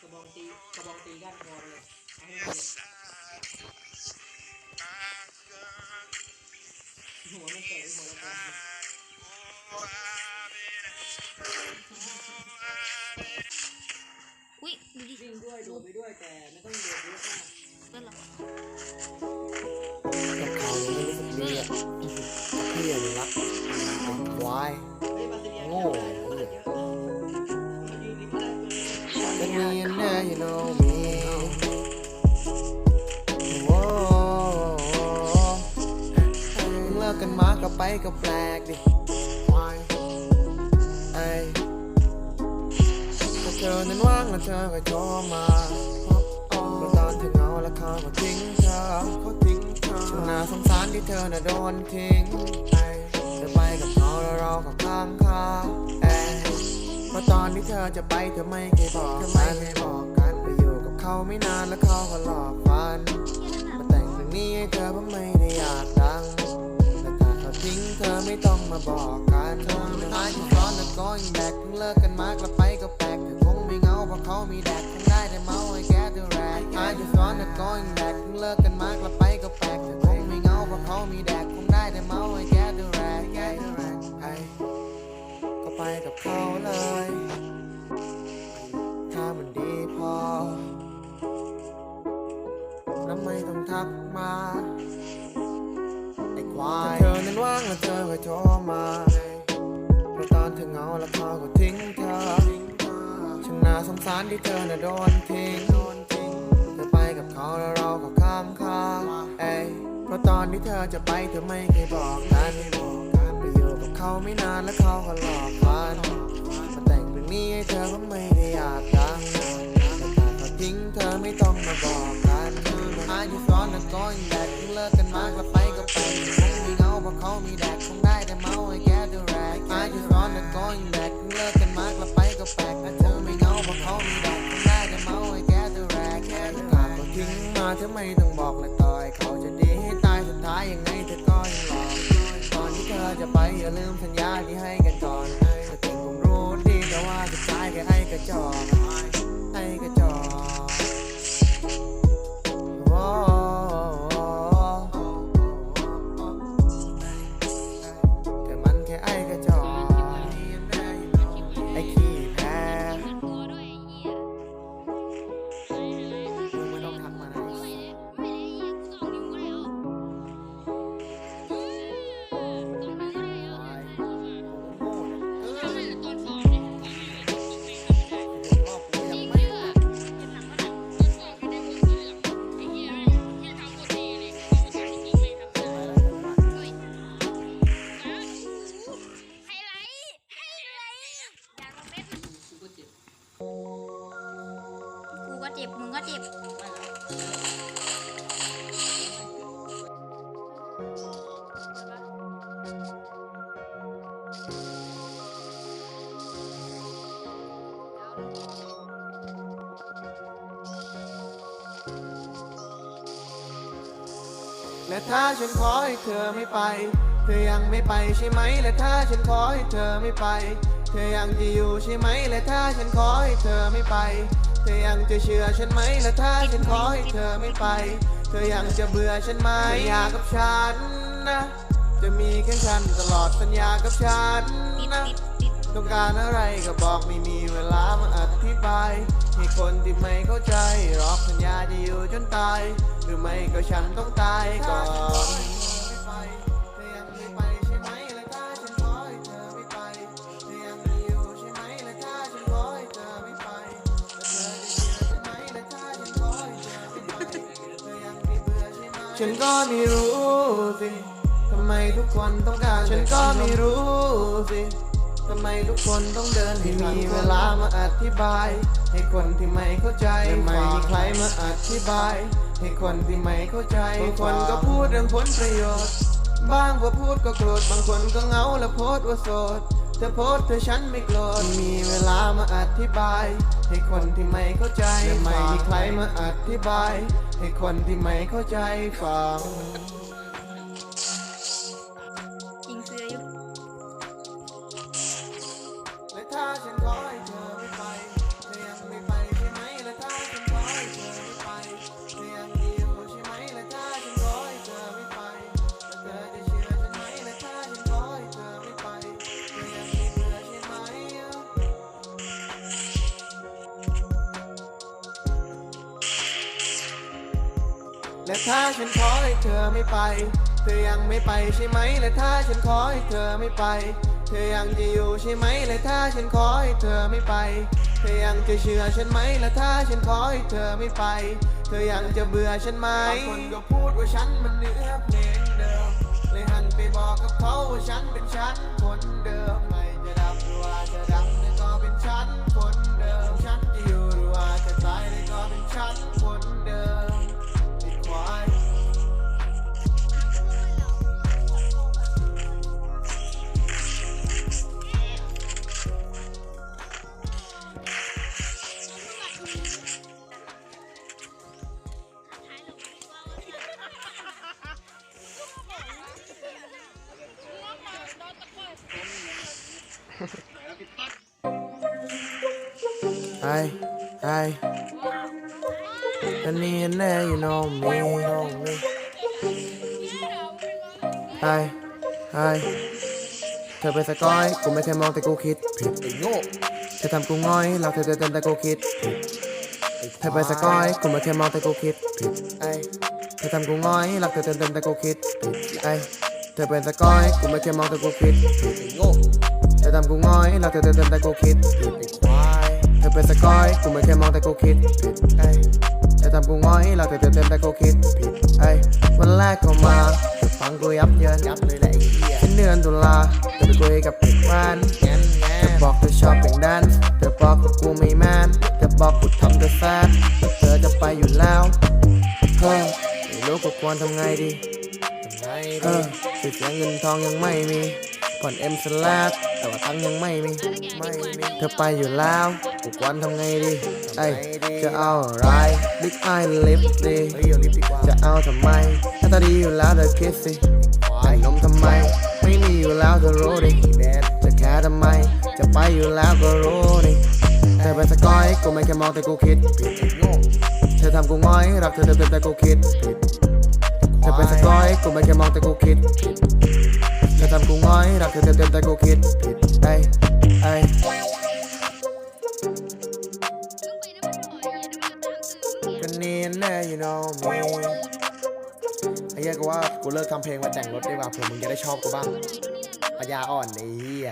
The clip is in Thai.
กระบองตีกระบองตีด้านคอเลยเอาให้มันเจ็บหัวมันเตะหัวละกอนอุ้ยดูดิวิ่งด้วยดดไปด้วยแต่ไม่ต้องโดดเยอะมากเพื่อนเรากับเขาไม่รู้สึกดีอะพี่ยังรักเป็นควายโง่ เป็นมีแน่ you know me โว้เลิกกันมาก็ไปก็แปลกดิควายเอ้ถ้าเธอนั้นว่างแล้วเธอก็โทรมาเมื่อตอนเธอเหงาแล้วเขาก็ทิ้งเธอเขาทิ้งเธอฉันน่าสงสารที่เธอน่ะโดนทิ้งเอ้เธอไปกับเขาแล้วเราก็ข้างคาเอ้ เพราะตอนที่เธอจะไปเธอไม่เคยบอกเธอไม่เคยบอกกันไปอยู่กับเขาไม่นานแล้วเขาก็หลอกฟันมาแต่งเรื่องนี้ให้เธอเพราะไม่ได้อยากดังแต่ถ้าเขาทิ้งเธอไม่ต้องมาบอกกันเธอไม่หายที่ร้อนแล้วก็ยังแบกเพิ่งเลิกกันมากแล้วไปก็แปลกเธอคงไม่เหงาเพราะเขามีแดกคงได้แต่เมาไอ้แกดูแลหายที่ร้อนแล้วก็ยังแบกเพิ่งเลิกกันมากแล้วไปก็แปลกเธอ เขาเลย ถ้ามันดีพอ แล้วไม่ต้องทักมา ไอ้ควายถ้าเธอนั้นว่างแล้วเธอก็โทรมาเพราะตอนเธอเหงาแล้วเขาก็ทิ้งเธอฉันน่าสงสารที่เธอน่ะโดนทิ้งเธอไปกับเขาแล้วเราก็ข้ามคาเอ้ยเพราะตอนที่เธอจะไปเธอไม่เคยบอกกันไปอก เขาไม่นานแล้วเขาก็หลอกฟันมาแต่งเรื่องนี้ให้เธอก็ไม่ได้อยากดังแต่ถ้าเขาทิ้งเธอไม่ต้องมาบอกกันหาอยู่ซ้อนแล้วก็ยังแดกเพิ่งเลิกกันมากแล้วไปก็ไปคงมีเงาเพราะเขามีแดกคงได้แต่เมาไอ้แกดูแลหาอยู่ซ้อนแล้วก็ยังแดกเพิ่งเลิกกันมากแล้วไปก็แปลกแต่เธอไม่เงาเพราะเขามีแดกคงได้แต่เมาไอ้แกดูแลแค่ดูแลเขาทิ้งมาเธอไม่ต้องบอกเลย อย่าลืมสัญญาที่ให้กันก่อนแต่จริงผมรู้ดีแต่ว่าสุดท้ายแค่ไอ้กระจอก จ็บมึงก็เจ็บและถ้าฉันขอให้เธอไม่ไป เธอยังไม่ไปใช่ไหม และถ้าฉันขอให้เธอไม่ไป เธอยังจะอยู่ใช่ไหม และถ้าฉันขอให้เธอไม่ไป เธอยังจะเชื่อฉันไหมและถ้าฉันขอให้เธอไม่ไป เธอยังจะเบื่อฉันไหมสัญญากับฉันนะ จะมีแค่ฉันตลอดสัญญากับฉันนะต้องการอะไรก็บอกไม่มีเวลามาอธิบาย ให้คนที่ไม่เข้าใจรอกสัญญาจะอยู่จนตาย หรือไม่ก็ฉันต้องตายก่อน ฉันก็ไม่รู้สิทำไมทุกคนต้องการฉันก็ไม่รู้สิทำไมทุกคนต้องเดินให้มีเวลามาอธิบาย ให้คนที่ไม่เข้าใจไม่มีใครมาอธิบาย ให้คนที่ไม่เข้าใจคนก็พูดเรื่องผลประโยชน์ บางพอพูดก็โกรธบางคนก็เงาและโพสต์ว่าโสด ธอโพสเธอฉันไม่โกรธมีเวลามาอธิบาย ให้คนที่ไม่เข้าใจไม่มีใครมาอธิบาย ให้คนที่ไม่เข้าใจฟัง และถ้าฉันขอให้เธอไม่ไป เธอยังไม่ไปใช่ไหม และถ้าฉันขอให้เธอไม่ไป เธอยังจะอยู่ใช่ไหม และถ้าฉันขอให้เธอไม่ไป เธอยังจะเชื่อฉันไหม และถ้าฉันขอให้เธอไม่ไป เธอยังจะเบื่อฉันไหมบางคนก็พูดว่าฉันมันเนื้อเพลงเดิม เลยหันไปบอกกับเขาว่าฉันเป็นฉันคนเดิม ไม่จะดับหรือว่าจะดังแต่ก็เป็นฉันคนเดิมฉัน Hey, hey. I need an air, you know me, you know me. Hey, hey. เธอเป็นสกอย กูไม่เคยมองแต่กูคิดผิดไอ้โง่เธอทำกูง่อยเราเธอเต้นแต่กูคิดผิดเธอเป็นสกอย กูไม่เคยมองแต่กูคิดผิดไอ้เธอทำกูง่อยรักเธอเต้นแต่กูคิดผิดไอ้เธอเป็นสกอย กูไม่เคยมองแต่กูคิดผิดไอ้โง่เธอทำกูง่อยรักเธอเต้นแต่กูคิดผิดไอเป็นสกอยกูไม่เคยมองแต่กูคิดผิดไอ้เธอทำกูง่อยรักเธอเต้นแต่กูคิดผิดไอ้วันแรกเข้ามาฟังกูยับเยินยับเลยแหละไอ้เหี้ยเดือนตุลาเธอไปคุยกับเด็กบ้านเธอบอกเธอชอบเป็นแดนเธอบอกว่ากูไม่แมนเธอบอกกูทำเธอแซดเธอจะไปอยู่แล้วเฮ้ยไม่รู้กูควรทำไงดีเออสิเสียเงินทองยังไม่มี ผ่อนเอ็มสแลดแต่ว่าตังยังไม่มีไม่มีเธอไปอยู่แล้วกูควรทำไงดีไอ้จะเอาอะไรบิ๊กไอลิฟดีจะเอาทำไมถ้าตาดีอยู่แล้วเธอคิดสิแต่นมทำไม ไม่มีอยู่แล้วเธอรู้ดิจะแค่ทำไม จะไปอยู่แล้วก็รู้ดิเธอเป็นสกอยกูไม่แค่มองแต่กูคิดผิดเธอทำกูง่อยรักเธอเต็มแต่กูคิดผิดเธอเป็นสกอยกูไม่แค่มองแต่กูคิดผิด ธอทำกูง้อยรักเธอเต็มๆแต่กูคิดผิดไอ้ไอ้กันนี่แน่ you know me ไอ้เหี้ยกูว่ากูเลิกทำเพลงมาแต่งรถดีกว่าเผื่อมึงจะได้ชอบกูบ้างปัญญาอ่อนไอ้เหี้ย